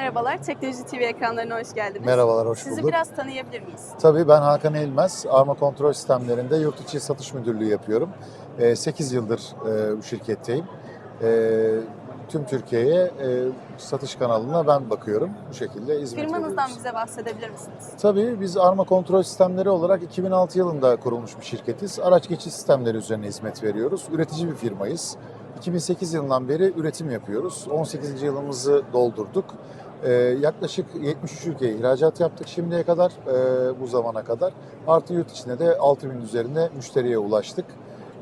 Merhabalar, Teknoloji TV ekranlarına hoş geldiniz. Merhabalar, hoş Sizi bulduk. biraz tanıyabilir miyiz? Tabii ben Hakan Eğilmez, Arma Kontrol Sistemlerinde yurt içi satış müdürlüğü yapıyorum. 8 yıldır e, bu şirketteyim. E, Tüm Türkiye'ye e, satış kanalına ben bakıyorum. Bu şekilde hizmet Firmanızdan veriyoruz. bize bahsedebilir misiniz? Tabii biz Arma Kontrol Sistemleri olarak 2006 yılında kurulmuş bir şirketiz. Araç geçiş sistemleri üzerine hizmet veriyoruz. Üretici bir firmayız. 2008 yılından beri üretim yapıyoruz. 18. yılımızı doldurduk. Ee, yaklaşık 73 ülkeye ihracat yaptık şimdiye kadar, e, bu zamana kadar. Artı yurt içinde de 6000 üzerinde müşteriye ulaştık.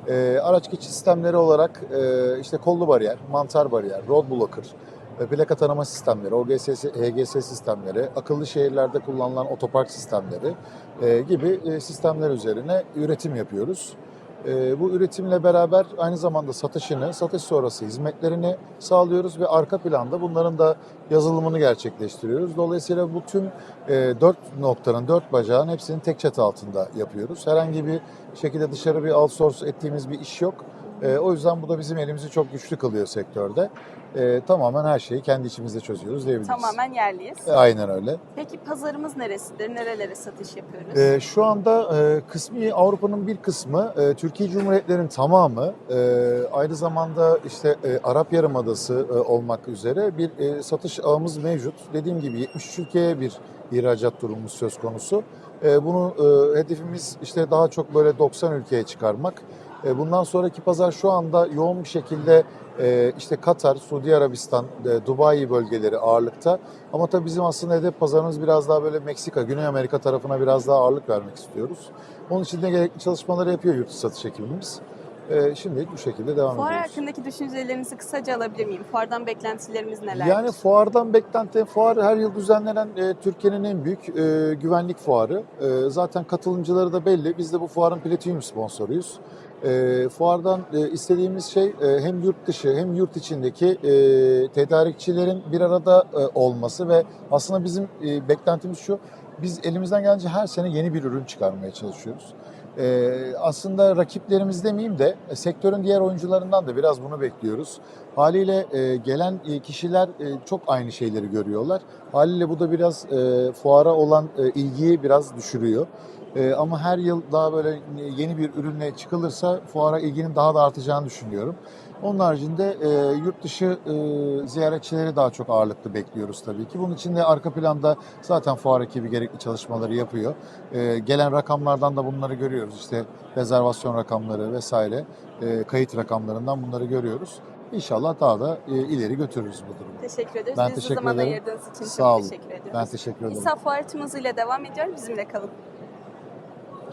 Ee, araç geçiş sistemleri olarak e, işte kollu bariyer, mantar bariyer, road blocker, e, plaka tanıma sistemleri, OGS, HGS sistemleri, akıllı şehirlerde kullanılan otopark sistemleri e, gibi e, sistemler üzerine üretim yapıyoruz. E, bu üretimle beraber aynı zamanda satışını, satış sonrası hizmetlerini sağlıyoruz ve arka planda bunların da yazılımını gerçekleştiriyoruz. Dolayısıyla bu tüm e, dört noktanın, dört bacağın hepsini tek çatı altında yapıyoruz. Herhangi bir şekilde dışarı bir outsource ettiğimiz bir iş yok. E, o yüzden bu da bizim elimizi çok güçlü kılıyor sektörde. E, tamamen her şeyi kendi içimizde çözüyoruz diyebiliriz. Tamamen yerliyiz. E, aynen öyle. Peki pazarımız neresidir? Nerelere satış yapıyoruz? E, şu anda e, kısmi Avrupa'nın bir kısmı, e, Türkiye Cumhuriyetlerinin tamamı, e, aynı zamanda işte e, Arap Yarımadası e, olmak üzere bir e, satış ağımız mevcut. Dediğim gibi 73 ülkeye bir ihracat durumumuz söz konusu. E, bunu e, hedefimiz işte daha çok böyle 90 ülkeye çıkarmak. E, Bundan sonraki pazar şu anda yoğun bir şekilde e, işte Katar, Suudi Arabistan, e, Dubai bölgeleri ağırlıkta. Ama tabii bizim aslında hedef pazarımız biraz daha böyle Meksika, Güney Amerika tarafına biraz daha ağırlık vermek istiyoruz. Onun için de gerekli çalışmaları yapıyor yurt satış ekibimiz. E, Şimdilik bu şekilde devam Fuar ediyoruz. hakkındaki düşüncelerinizi kısaca alabilir miyim? Fuardan beklentilerimiz neler? Yani fuardan beklenti, fuar her yıl düzenlenen e, Türkiye'nin en büyük e, güvenlik fuarı. E, zaten katılımcıları da belli. Biz de bu fuarın platinum sponsoruyuz. E, fuardan e, istediğimiz şey e, hem yurt dışı hem yurt içindeki e, tedarikçilerin bir arada e, olması ve aslında bizim e, beklentimiz şu. Biz elimizden gelince her sene yeni bir ürün çıkarmaya çalışıyoruz. Ee, aslında rakiplerimiz demeyeyim de e, sektörün diğer oyuncularından da biraz bunu bekliyoruz. Haliyle e, gelen e, kişiler e, çok aynı şeyleri görüyorlar. Haliyle bu da biraz e, fuara olan e, ilgiyi biraz düşürüyor. E, ama her yıl daha böyle yeni bir ürünle çıkılırsa fuara ilginin daha da artacağını düşünüyorum. Onun haricinde e, yurt dışı e, ziyaretçileri daha çok ağırlıklı bekliyoruz tabii ki. Bunun için de arka planda zaten fuar ekibi gerekli çalışmaları yapıyor. E, gelen rakamlardan da bunları görüyoruz. İşte rezervasyon rakamları vesaire, e, kayıt rakamlarından bunları görüyoruz. İnşallah daha da e, ileri götürürüz bu durumu. Teşekkür ederiz. Ben Bizi teşekkür zaman ederim. ayırdığınız için Sağ çok olun. teşekkür ediyoruz. Ben teşekkür ederim. İsa fuar hızıyla devam ediyor. Bizimle kalın.